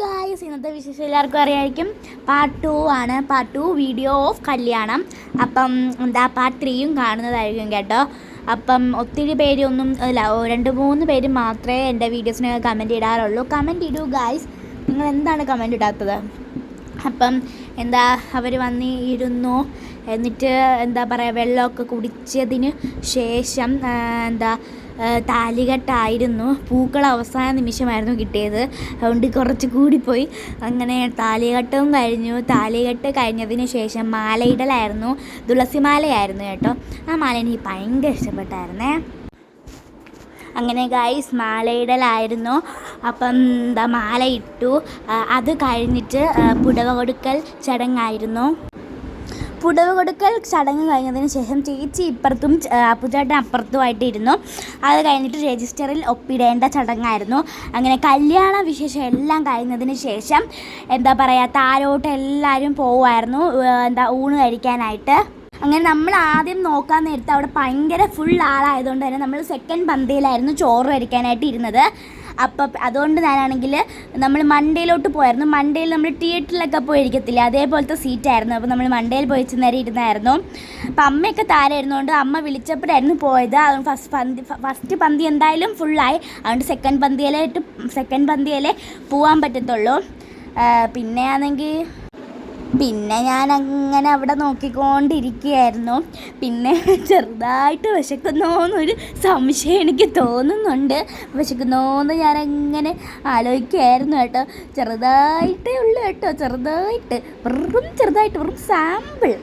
Guys ഇന്നത്തെ വിശേഷം എല്ലാവർക്കും അറിയാമായിരിക്കും പാർട്ട് ടു ആണ്. പാർട്ട് ടു വീഡിയോ ഓഫ് കല്യാണം. അപ്പം എന്താ പാർട്ട് ത്രീയും കാണുന്നതായിരിക്കും കേട്ടോ. അപ്പം ഒത്തിരി പേരൊന്നും അല്ല ഓ, രണ്ട് മൂന്ന് പേര് മാത്രമേ എന്റെ വീഡിയോസിന് കമന്റ് ഇടാറുള്ളൂ. കമന്റ് ഇടൂ ഗായ്സ് നിങ്ങൾ എന്താണ് കമന്റ് ഇടാത്തത്? അപ്പം എന്താ അവർ വന്ന് ഇരുന്നു എന്നിട്ട് എന്താ പറയുക വെള്ളമൊക്കെ കുടിച്ചതിന് ശേഷം എന്താ താലികെട്ടായിരുന്നു. പൂക്കൾ അവസാന നിമിഷമായിരുന്നു കിട്ടിയത്. അതുകൊണ്ട് കുറച്ച് കൂടിപ്പോയി. അങ്ങനെ താലികെട്ടും കഴിഞ്ഞു. താലികെട്ട് കഴിഞ്ഞതിന് ശേഷം മാലയിടലായിരുന്നു. തുളസിമാലയായിരുന്നു കേട്ടോ. ആ മാല എനിക്ക് ഭയങ്കര ഇഷ്ടപ്പെട്ടായിരുന്നേ. അങ്ങനെ ഗൈസ് മാലയിടലായിരുന്നു. അപ്പം എന്താ മാല ഇട്ടു അത് കഴിഞ്ഞിട്ട് പുടവ കൊടുക്കൽ ചടങ്ങായിരുന്നു. പുടവ കൊടുക്കൽ ചടങ്ങ് കഴിഞ്ഞതിന് ശേഷം ചേച്ചി ഇപ്പുറത്തും അപ്പുചേട്ടൻ അപ്പുറത്തുമായിട്ട് ഇരുന്നു അത് കഴിഞ്ഞിട്ട് രജിസ്റ്ററിൽ ഒപ്പിടേണ്ട ചടങ്ങായിരുന്നു. അങ്ങനെ കല്യാണ വിശേഷം എല്ലാം കഴിഞ്ഞതിന് ശേഷം എന്താ പറയുക താരോട്ട് എല്ലാവരും പോവുമായിരുന്നു. എന്താ ഊണ് കഴിക്കാനായിട്ട്. അങ്ങനെ നമ്മൾ ആദ്യം നോക്കാൻ നേരത്തെ അവിടെ ഭയങ്കര ഫുൾ ആളായതുകൊണ്ട് തന്നെ നമ്മൾ സെക്കൻഡ് പന്തിയിലായിരുന്നു ചോറ് കഴിക്കാനായിട്ട് ഇരുന്നത്. അപ്പം അതുകൊണ്ട് ഞാനാണെങ്കിൽ നമ്മൾ മണ്ടേയിലോട്ട് പോയായിരുന്നു. മണ്ടേയിൽ നമ്മൾ തിയേറ്ററിലൊക്കെ പോയി ഇരിക്കത്തില്ല അതേപോലത്തെ സീറ്റായിരുന്നു. അപ്പോൾ നമ്മൾ മണ്ടേയിൽ പോയി നേരം ഇരുന്നായിരുന്നു. അപ്പം അമ്മയൊക്കെ താരായിരുന്നുകൊണ്ട് അമ്മ വിളിച്ചപ്പോഴായിരുന്നു പോയത്. അതുകൊണ്ട് ഫസ്റ്റ് പന്തി ഫസ്റ്റ് പന്തി എന്തായാലും ഫുള്ളായി അതുകൊണ്ട് സെക്കൻഡ് പന്തിയിലായിട്ട് സെക്കൻഡ് പന്തിയിലേ പോകാൻ പറ്റത്തുള്ളൂ. പിന്നെ ആണെങ്കിൽ പിന്നെ ഞാൻ അങ്ങനെ അവിടെ നോക്കിക്കൊണ്ടിരിക്കുകയായിരുന്നു. പിന്നെ ചെറുതായിട്ട് വിശക്കുന്നോന്നൊരു സംശയം എനിക്ക് തോന്നുന്നുണ്ട്. വിശക്കുന്നോന്ന് ഞാൻ അങ്ങനെ ആലോചിക്കുകയായിരുന്നു കേട്ടോ. ചെറുതായിട്ടേ ഉള്ളൂ കേട്ടോ. ചെറുതായിട്ട് വെറും ചെറുതായിട്ട് വെറും സാമ്പിൾ.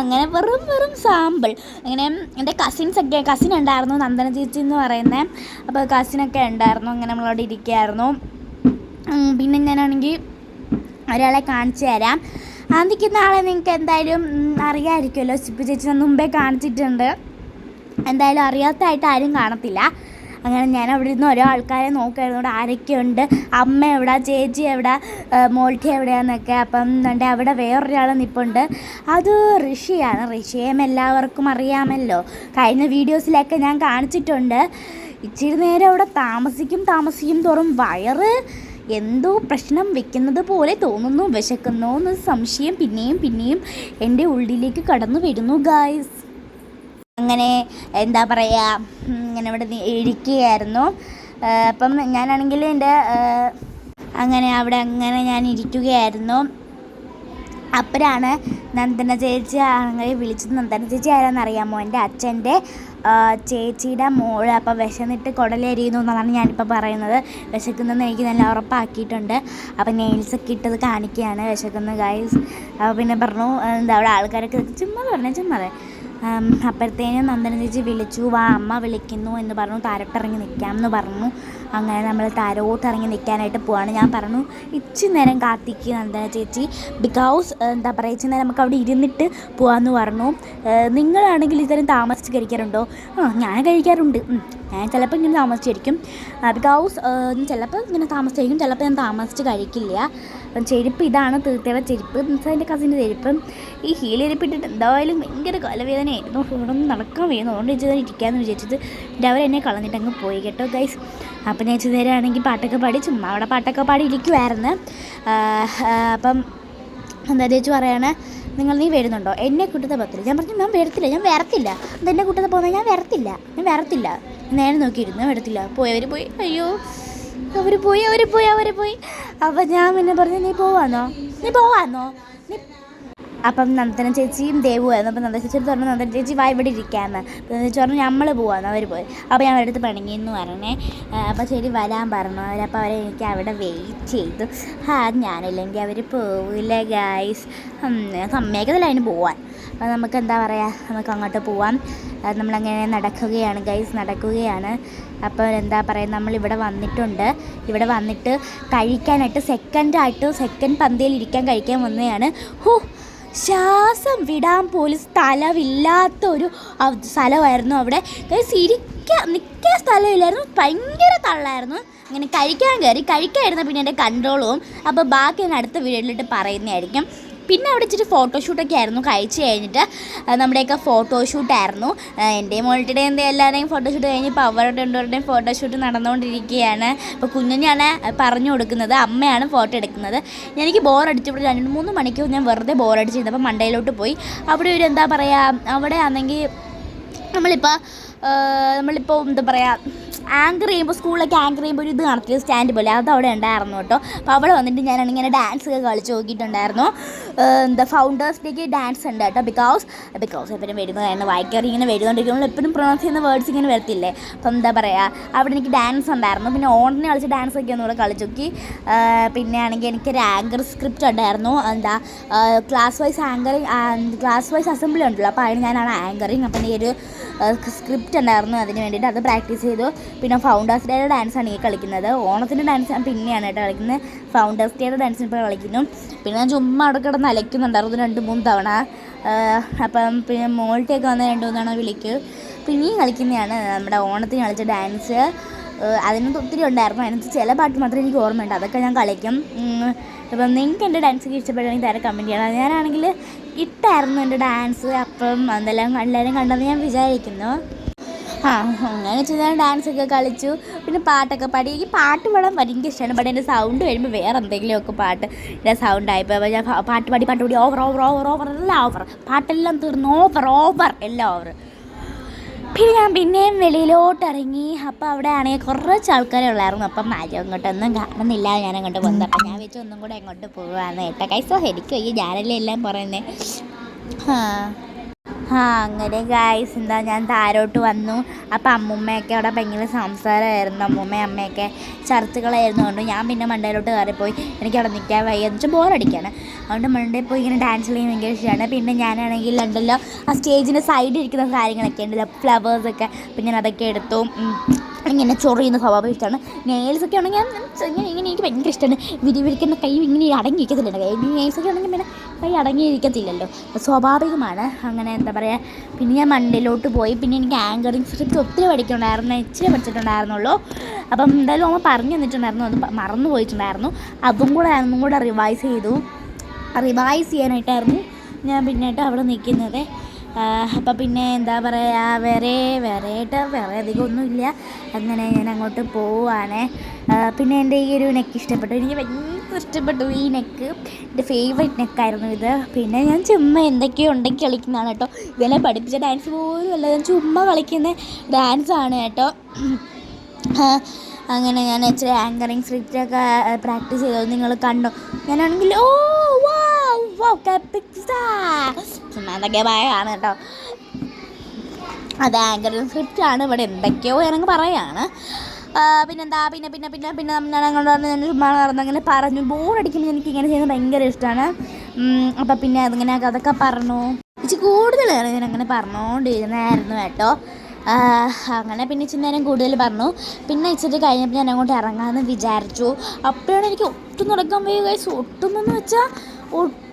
അങ്ങനെ വെറും വെറും സാമ്പിൾ. അങ്ങനെ എന്റെ കസിൻസ് ഒക്കെ കസിൻ ഉണ്ടായിരുന്നു നന്ദന ചേച്ചി എന്ന് പറയുന്നത് അപ്പോൾ കസിനൊക്കെ ഉണ്ടായിരുന്നു. അങ്ങനെ നമ്മളവിടെ ഇരിക്കുകയായിരുന്നു. പിന്നെ ഞാനാണെങ്കിൽ ഒരാളെ കാണിച്ചു തരാം. ആ നിൽക്കുന്ന ആളെ നിങ്ങൾക്ക് എന്തായാലും അറിയാമായിരിക്കുമല്ലോ. സിപ്പി ചേച്ചി ഞാൻ മുമ്പേ കാണിച്ചിട്ടുണ്ട്. എന്തായാലും അറിയാത്തതായിട്ട് ആരും കാണത്തില്ല. അങ്ങനെ ഞാൻ അവിടെ ഇരുന്ന് ഓരോ ആൾക്കാരെ നോക്കായിരുന്നു ആരൊക്കെയുണ്ട്? അമ്മ എവിടെ? ചേച്ചി എവിടെ? മോൾട്ടി എവിടെയാന്നൊക്കെ. അപ്പം എന്റെ അവിടെ വേറൊരാൾ നിൽപ്പുണ്ട് അത് ഋഷിയാണ്. ഋഷിയേം എല്ലാവർക്കും അറിയാമല്ലോ. കഴിഞ്ഞ വീഡിയോസിലൊക്കെ ഞാൻ കാണിച്ചിട്ടുണ്ട്. ഇച്ചിരി നേരം അവിടെ താമസിക്കും താമസിക്കും തോറും വയറ് എന്തോ പ്രശ്നം വെക്കുന്നത് പോലെ തോന്നുന്നു. വിശക്കുന്നു എന്ന സംശയം പിന്നെയും പിന്നെയും എന്റെ ഉള്ളിലേക്ക് കടന്നു വരുന്നു ഗായ്സ് അങ്ങനെ എന്താ പറയുക ഇങ്ങനെ ഇവിടെ ഇരിക്കുകയായിരുന്നു. അപ്പം ഞാനാണെങ്കിൽ എന്റെ അങ്ങനെ അവിടെ അങ്ങനെ ഞാൻ ഇരിക്കുകയായിരുന്നു. അപ്പോഴാണ് നന്ദന ചേച്ചി ആണെങ്കിൽ വിളിച്ചത്. നന്ദന ചേച്ചി ആരാന്നറിയാമോ? എന്റെ അച്ഛന്റെ ചേച്ചിയുടെ മോൾ അപ്പം വിശന്നിട്ട് കുടലെരിയുന്നു എന്നാണ് ഞാനിപ്പോൾ പറയുന്നത്. വിശക്കുന്നതെന്ന് എനിക്ക് നല്ല ഉറപ്പാക്കിയിട്ടുണ്ട്. അപ്പം നെയിൽസൊക്കെ ഇട്ടത് കാണിക്കുകയാണ് വിശക്കുന്ന ഗൈസ് അപ്പോൾ പിന്നെ പറഞ്ഞു എന്താ അവിടെ ആൾക്കാരൊക്കെ ചുമ്മാ പറഞ്ഞു ചുമ്മാ ഉം, അപ്പോഴത്തേനും നന്ദന ചേച്ചി വിളിച്ചു വാ അമ്മ വിളിക്കുന്നു എന്ന് പറഞ്ഞു താരോട്ടിറങ്ങി നിൽക്കാം എന്ന് പറഞ്ഞു. അങ്ങനെ നമ്മൾ താരോട്ട് ഇറങ്ങി നിൽക്കാനായിട്ട് പോവാണ്. ഞാൻ പറഞ്ഞു ഇച്ചി നേരം കാത്തിക്ക് നന്ദന ചേച്ചി. ബിക്കോസ് എന്താ പറയുക ഇച്ചിരി നേരം നമുക്ക് അവിടെ ഇരുന്നിട്ട് പോകാമെന്ന് പറഞ്ഞു. നിങ്ങളാണെങ്കിൽ ഇത്തരം താമസിച്ച് കഴിക്കാറുണ്ടോ? ആ ഞാൻ കഴിക്കാറുണ്ട്. ഞാൻ ചിലപ്പോൾ ഇങ്ങനെ താമസിച്ചിരിക്കും. ബിക്കോസ് ചിലപ്പോൾ ഇങ്ങനെ താമസിച്ചിരിക്കും. ചിലപ്പോൾ ഞാൻ താമസിച്ച് കഴിക്കില്ല. ചെരുപ്പ് ഇതാണ് തീർത്തേവ ചെരുപ്പ്. മീൻസ് എന്റെ കസിന്റെ ചെരുപ്പ്. ഈ ഹീൽ ചെരുപ്പിട്ടിട്ട് എന്തായാലും ഭയങ്കര കൊലവേദനയായിരുന്നു. ഇവിടെ നടക്കാൻ വേണം അതുകൊണ്ട് ഇരിക്കാമെന്ന് വിചാരിച്ചിട്ട് എന്റെ അവരെന്നെ കളഞ്ഞിട്ട് അങ്ങ് പോയി കേട്ടോ ഗൈസ് അപ്പം ഞാൻ ഇച്ചിരി നേരമാണെങ്കിൽ പാട്ടൊക്കെ പാടി ചുമ്മാ അവിടെ പാട്ടൊക്കെ പാടി ഇരിക്കുമായിരുന്നു അപ്പം എന്താ ചേച്ചി പറയാണ് നിങ്ങൾ നീ വരുന്നുണ്ടോ? എന്നെ കൂട്ടത്തെ പത്തില്ല. ഞാൻ പറഞ്ഞു ഞാൻ വരത്തില്ല. ഞാൻ വരത്തില്ല. അത് എന്നെ കൂട്ടത്തെ പോകുന്നത് ഞാൻ വരത്തില്ല. ഞാൻ വരത്തില്ല. നേരെ നോക്കിയിരുന്നു വരത്തില്ല. പോയി അവർ പോയി. അയ്യോ അവർ പോയി അവർ പോയി അവർ പോയി. അപ്പം ഞാൻ പിന്നെ പറഞ്ഞു നീ പോവാന്നോ? നീ പോവാന്നോ? നീ അപ്പം നന്ദന ചേച്ചിയും ദേവുമായിരുന്നു അപ്പം നന്ദന ചേച്ചി പറഞ്ഞു നന്ദന ചേച്ചി വാ ഇവിടെ ഇരിക്കാമെന്ന് അപ്പം ചേച്ചി പറഞ്ഞു നമ്മൾ പോവാന്ന്. അവർ പോയി. അപ്പോൾ ഞാൻ അവരടുത്ത് പിണങ്ങിയെന്ന് പറഞ്ഞേ. അപ്പോൾ ശരി വരാൻ പറഞ്ഞു. അവരപ്പോൾ അവരെ എനിക്ക് അവിടെ വെയിറ്റ് ചെയ്തു. ആ ഞാനില്ലെങ്കിൽ അവർ പോവില്ല ഗായ്സ് സമ്മതിക്കത്തില്ല അതിന് പോവാൻ. അപ്പോൾ നമുക്ക് എന്താ പറയുക നമുക്ക് അങ്ങോട്ട് പോവാം. നമ്മളങ്ങനെ നടക്കുകയാണ് ഗൈസ് നടക്കുകയാണ്. അപ്പോൾ എന്താ പറയുക നമ്മളിവിടെ വന്നിട്ടുണ്ട്. ഇവിടെ വന്നിട്ട് കഴിക്കാനായിട്ട് സെക്കൻഡായിട്ട് സെക്കൻഡ് പന്തിയിൽ ഇരിക്കാൻ കഴിക്കാൻ വന്നതാണ്. ഹോ ശ്വാസം വിടാൻ പോലും സ്ഥലമില്ലാത്തൊരു ഒരു സ്ഥലമായിരുന്നു അവിടെ. ഇരിക്കാൻ നിൽക്കാൻ സ്ഥലമില്ലായിരുന്നു. ഭയങ്കര തള്ളായിരുന്നു. അങ്ങനെ കഴിക്കാൻ കയറി കഴിക്കായിരുന്നു പിന്നെ എന്റെ കൺട്രോളും അപ്പോൾ ബാക്കി ഞാൻ അടുത്ത വീഡിയോയിലിട്ട് പറയുന്നതായിരിക്കും. പിന്നെ അവിടെ ഇച്ചിരി ഫോട്ടോഷൂട്ടൊക്കെ ആയിരുന്നു. കഴിച്ച് കഴിഞ്ഞിട്ട് നമ്മുടെയൊക്കെ ഫോട്ടോഷൂട്ടായിരുന്നു എന്റെ മോളുടെ എന്റെ എല്ലാവരുടെയും ഫോട്ടോഷൂട്ട് കഴിഞ്ഞപ്പോൾ അവരുടെ രണ്ടുപേരുടെയും ഫോട്ടോഷൂട്ട് നടന്നുകൊണ്ടിരിക്കുകയാണ്. അപ്പോൾ കുഞ്ഞുഞ്ഞാണ് പറഞ്ഞു കൊടുക്കുന്നത്. അമ്മയാണ് ഫോട്ടോ എടുക്കുന്നത്. എനിക്ക് ബോറടിച്ചപ്പോൾ രണ്ട് മൂന്ന് മണിക്കൂർ ഞാൻ വെറുതെ ബോറടിച്ചിരുന്നു അപ്പോൾ മണ്ടയിലോട്ട് പോയി. അവിടെ ഒരു എന്താ പറയുക അവിടെ ആണെങ്കിൽ നമ്മളിപ്പോൾ നമ്മളിപ്പോൾ എന്താ പറയുക ആങ്കർ ചെയ്യുമ്പോൾ സ്കൂളിലൊക്കെ ആങ്കർ ചെയ്യുമ്പോൾ ഒരു ഇത് കാണത്തില്ല സ്റ്റാൻഡ് പോലെ. അത് അവിടെ ഉണ്ടായിരുന്നു കേട്ടോ. അപ്പോൾ അവിടെ വന്നിട്ട് ഞാൻ ഇങ്ങനെ ഡാൻസ് ഒക്കെ കളിച്ച് നോക്കിയിട്ടുണ്ടായിരുന്നു. എന്താ ഫൗണ്ടേഴ്സ് ഡേക്ക് ഡാൻസ് ഉണ്ട് കേട്ടോ. ബിക്കോസ് ബിക്കോസ് എപ്പോഴും വരുന്നതായിരുന്നു വായിക്കാറ് ഇങ്ങനെ വരുന്നുണ്ടെങ്കിൽ എപ്പോഴും പ്രൊണൗൺസ് ചെയ്യുന്ന വേർഡ്സ് ഇങ്ങനെ വരത്തില്ലേ? അപ്പം എന്താ പറയുക അവിടെ എനിക്ക് ഡാൻസ് ഉണ്ടായിരുന്നു. പിന്നെ ഓണിന് കളിച്ച ഡാൻസ് ഒക്കെ ഒന്നുകൂടെ കളിച്ചു നോക്കി. പിന്നെ ആണെങ്കിൽ എനിക്കൊരു ആങ്കർ സ്ക്രിപ്റ്റ് ഉണ്ടായിരുന്നു. എന്താ class wise anchoring class wise assembly ഉണ്ടല്ലോ. അപ്പോൾ അതിന് ഞാനാണ് ആങ്കറിങ് അപ്പം എനിക്കൊരു സ്ക്രിപ്റ്റ് ഉണ്ടായിരുന്നു. അതിന് വേണ്ടിയിട്ട് അത് പ്രാക്ടീസ് ചെയ്തു. പിന്നെ ഫൗണ്ടേഴ്സ് ഡേയുടെ ഡാൻസാണ് ഈ കളിക്കുന്നത്. ഓണത്തിന്റെ ഡാൻസ് പിന്നെയാണ് കേട്ടോ കളിക്കുന്നത്. ഫൗണ്ടേഴ്സ് ഡേയുടെ ഡാൻസ് ഇപ്പോൾ കളിക്കുന്നു. പിന്നെ ഞാൻ ചുമ്മാ അവിടെ കിടന്ന് അലയ്ക്കുന്നുണ്ടായിരുന്നു രണ്ട് മൂന്ന് തവണ. അപ്പം പിന്നെ മോൾട്ടിയൊക്കെ വന്ന് രണ്ട് മൂന്ന് തവണ വിളിക്കും. പിന്നെയും കളിക്കുന്നതാണ് നമ്മുടെ ഓണത്തിന് കളിച്ച ഡാൻസ് അതിനകത്ത് ഒത്തിരി ഉണ്ടായിരുന്നു. അതിനകത്ത് ചില പാട്ട് മാത്രമേ എനിക്ക് ഓർമ്മയുണ്ട്. അതൊക്കെ ഞാൻ കളിക്കും. അപ്പം നിങ്ങൾക്ക് എന്റെ ഡാൻസ് ഒക്കെ ഇഷ്ടപ്പെടുകയാണെങ്കിൽ തരം കമന്റ് ചെയ്യണം. ഞാനാണെങ്കിൽ ഇട്ടായിരുന്നു എന്റെ ഡാൻസ് അപ്പം എന്തെല്ലാം എല്ലാവരും കണ്ടെന്ന് ഞാൻ വിചാരിക്കുന്നു. ആ അങ്ങനെ ഡാൻസ് ഒക്കെ കളിച്ചു. പിന്നെ പാട്ടൊക്കെ പാടി. എനിക്ക് പാട്ട് പാടാൻ ഭയങ്കര ഇഷ്ടമാണ്. ബട്ട് എന്റെ സൗണ്ട് വരുമ്പോൾ വേറെ എന്തെങ്കിലുമൊക്കെ പാട്ട് എന്റെ സൗണ്ട് ആയിപ്പോൾ ഞാൻ പാട്ട് പാടി പാട്ട് പാടി ഓവർ ഓവർ ഓവർ ഓവർ എല്ലാം ഓവർ പാട്ടെല്ലാം തീർന്നു ഓവർ ഓവർ എല്ലാം ഓവർ പിന്നെ ഞാൻ പിന്നെയും വെളിയിലോട്ട് ഇറങ്ങി അപ്പോൾ അവിടെ ആണെങ്കിൽ കുറച്ച് ആൾക്കാരെ ഉള്ളായിരുന്നു. അപ്പം ആരും അങ്ങോട്ടൊന്നും കാണുന്നില്ല. ഞാൻ അങ്ങോട്ട് പോകുന്നത് അപ്പം ഞാൻ വെച്ച് ഒന്നും കൂടെ അങ്ങോട്ട് പോകാമെന്ന് കേട്ടോ. കൈസോ എനിക്ക് ഈ ഞാനല്ലേ എല്ലാം പറയുന്നത് ആ. ആ അങ്ങനെ ഗായ്സ് എന്താ ഞാൻ താരോട്ട് വന്നു. അപ്പം അമ്മുമ്മയൊക്കെ അവിടെ ഭയങ്കര സംസാരമായിരുന്നു. അമ്മൂമ്മയും അമ്മയൊക്കെ ചർച്ചകളായിരുന്നു. കൊണ്ട് ഞാൻ പിന്നെ മണ്ടയിലോട്ട് കയറിപ്പോയി. എനിക്ക് അവിടെ നിൽക്കാൻ വയ്യ. എന്ന് വെച്ചാൽ ബോറടിക്കാണ് അതുകൊണ്ട് മണ്ടയിൽ പോയി ഇങ്ങനെ ഡാൻസ് ചെയ്യാൻ ഭയങ്കര ഇഷ്ടമാണ് പിന്നെ ഞാനാണെങ്കിൽ ഉണ്ടല്ലോ ആ സ്റ്റേജിന്റെ സൈഡിൽ ഇരിക്കുന്ന കാര്യങ്ങളൊക്കെ ഉണ്ടല്ലോ ഫ്ലവേഴ്സൊക്കെ അപ്പം ഞാൻ അതൊക്കെ എടുത്തു. ഇങ്ങനെ ചൊറിയുന്ന സ്വഭാവം ഇഷ്ടമാണ്. നെയിൽസൊക്കെ ആണെങ്കിൽ ഞാൻ ഇങ്ങനെ ഇങ്ങനെ എനിക്ക് ഭയങ്കര ഇഷ്ടമാണ്. വിരിവിരിക്കുന്ന കൈ ഇങ്ങനെ അടങ്ങിയിരിക്കത്തില്ല കൈ നെയിൽസൊക്കെ ആണെങ്കിൽ പിന്നെ കൈ അടങ്ങിയിരിക്കത്തില്ലല്ലോ. സ്വാഭാവികമാണ്. അങ്ങനെ എന്താ പറയുക പിന്നെ ഞാൻ മണ്ടയിലോട്ട് പോയി. പിന്നെ എനിക്ക് ആങ്കറിങ് സ്ക്രിപ്റ്റ് ഒത്തിരി പഠിക്കണ്ടായിരുന്നു ഇച്ചിരി പഠിച്ചിട്ടുണ്ടായിരുന്നുള്ളൂ. അപ്പം എന്തായാലും അമ്മ പറഞ്ഞു തന്നിട്ടുണ്ടായിരുന്നു അത് മറന്നു പോയിട്ടുണ്ടായിരുന്നു. അതും കൂടെ അതും കൂടെ റിവൈസ് ചെയ്തു. റിവൈസ് ചെയ്യാനായിട്ടായിരുന്നു ഞാൻ പിന്നീട്ട് അവിടെ നിൽക്കുന്നത്. അപ്പം പിന്നെ എന്താ പറയുക വേറെ വേറെ ആയിട്ട് വേറെ അധികം ഒന്നുമില്ല. അങ്ങനെ ഞാൻ അങ്ങോട്ട് പോവാണ്. പിന്നെ എന്റെ ഈ ഒരു നെക്ക് ഇഷ്ടപ്പെട്ടു. എനിക്ക് ഇഷ്ടപ്പെട്ടു ഈ നെക്ക് എന്റെ ഫേവറേറ്റ് നെക്കായിരുന്നു ഇത്. പിന്നെ ഞാൻ ചുമ്മാ എന്തൊക്കെയോ ഉണ്ടെങ്കിൽ കളിക്കുന്നതാണ് കേട്ടോ. ഇതെല്ലാം പഠിപ്പിച്ച ഡാൻസ് പോലും അല്ല. ഞാൻ ചുമ്മാ കളിക്കുന്ന ഡാൻസാണ് കേട്ടോ. അങ്ങനെ ഞാൻ ഇച്ചിരി ആങ്കറിങ് സ്ക്രിപ്റ്റൊക്കെ പ്രാക്ടീസ് ചെയ്തത് നിങ്ങൾ കണ്ടോ? ഞാനാണെങ്കിൽ ഓ വാ വാ ഭയമാണ് കേട്ടോ. അത് ആങ്കറിങ് സ്ക്രിപ്റ്റാണ് ഇവിടെ എന്തൊക്കെയോ ഞാനങ്ങ് പറയാണ്. പിന്നെന്താ പിന്നെ പിന്നെ പിന്നെ പിന്നെ പറഞ്ഞ് ഞാൻ ചുമ്മാ നടന്ന് അങ്ങനെ പറഞ്ഞു. ബോറടിക്കുമ്പോൾ എനിക്ക് ഇങ്ങനെ ചെയ്യുന്നത് ഭയങ്കര ഇഷ്ടമാണ്. അപ്പം പിന്നെ അതിങ്ങനെ അതൊക്കെ പറഞ്ഞു. ഇച്ചിരി കൂടുതലാണ് ഞാൻ അങ്ങനെ പറഞ്ഞുകൊണ്ടിരുന്നായിരുന്നു കേട്ടോ. അങ്ങനെ പിന്നെ ഇച്ചിരി നേരം കൂടുതൽ പറഞ്ഞു. പിന്നെ ഇച്ചിരി കഴിഞ്ഞപ്പോൾ ഞാൻ അങ്ങോട്ട് ഇറങ്ങാമെന്ന് വിചാരിച്ചു. അപ്പോഴാണ് എനിക്ക് ഒട്ടും നടക്കാൻ വയ്യ. ഒട്ടുമെന്ന് വെച്ചാൽ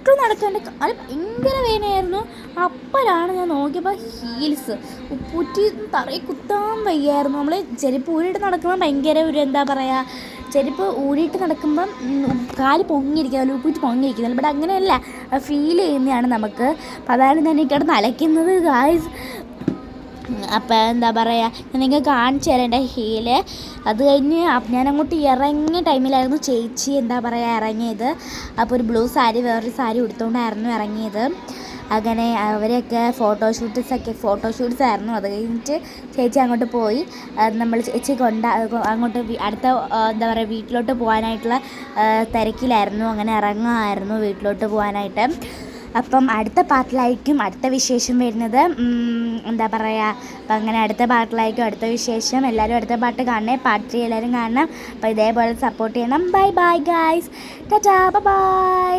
ഒട്ടും നടക്കാൻ അത് ഭയങ്കര വേദനയായിരുന്നു. അപ്പോഴാണ് ഞാൻ നോക്കിയപ്പോൾ ഹീൽസ് ഉപ്പൂറ്റി തറയിൽ കുത്താൻ വയ്യായിരുന്നു. നമ്മൾ ചെരുപ്പ് ഊരിയിട്ട് നടക്കുമ്പോൾ ഭയങ്കര ഒരു എന്താ പറയുക ചെരുപ്പ് ഊരിയിട്ട് നടക്കുമ്പം കാൽ പൊങ്ങിയിരിക്കുക ഉപ്പൂറ്റി പൊങ്ങിയിരിക്കുന്നത് ബട്ട് അങ്ങനെയല്ല ഫീൽ ചെയ്യുന്നതാണ് നമുക്ക്. അപ്പോൾ അതാണ് ഞാൻ ഈ കിടന്ന് അലയ്ക്കുന്നത് ഗായ്സ് അപ്പം എന്താ പറയുക ഞാൻ നിങ്ങൾക്ക് കാണിച്ചു തരാം എന്റെ ഹീൽ അത് കഴിഞ്ഞ് ഞാനങ്ങോട്ട് ഇറങ്ങിയ ടൈമിലായിരുന്നു ചേച്ചി എന്താ പറയുക ഇറങ്ങിയത്. അപ്പോൾ ഒരു ബ്ലൂ സാരി വേറൊരു സാരി ഉടുത്തുകൊണ്ടായിരുന്നു ഇറങ്ങിയത്. അങ്ങനെ അവരൊക്കെ ഫോട്ടോഷൂട്ട്സൊക്കെ ഫോട്ടോഷൂട്ട്സ് ആയിരുന്നു. അത് കഴിഞ്ഞിട്ട് ചേച്ചി അങ്ങോട്ട് പോയി. നമ്മൾ ചേച്ചി കൊണ്ട അങ്ങോട്ട് അടുത്ത എന്താ പറയുക വീട്ടിലോട്ട് പോകാനായിട്ടുള്ള തിരക്കിലായിരുന്നു. അങ്ങനെ ഇറങ്ങുമായിരുന്നു വീട്ടിലോട്ട് പോകാനായിട്ട്. അപ്പം അടുത്ത പാട്ടിലായിരിക്കും അടുത്ത വിശേഷം വരുന്നത്. എന്താ പറയുക അപ്പം അങ്ങനെ അടുത്ത പാട്ടിലായിരിക്കും അടുത്ത വിശേഷം. എല്ലാവരും അടുത്ത പാട്ട് കാണണേ പാട്ട് എല്ലാവരും കാണണം. അപ്പോൾ ഇതേപോലെ സപ്പോർട്ട് ചെയ്യണം. ബൈ ബൈ ഗായ്സ് ടാറ്റാ ബൈ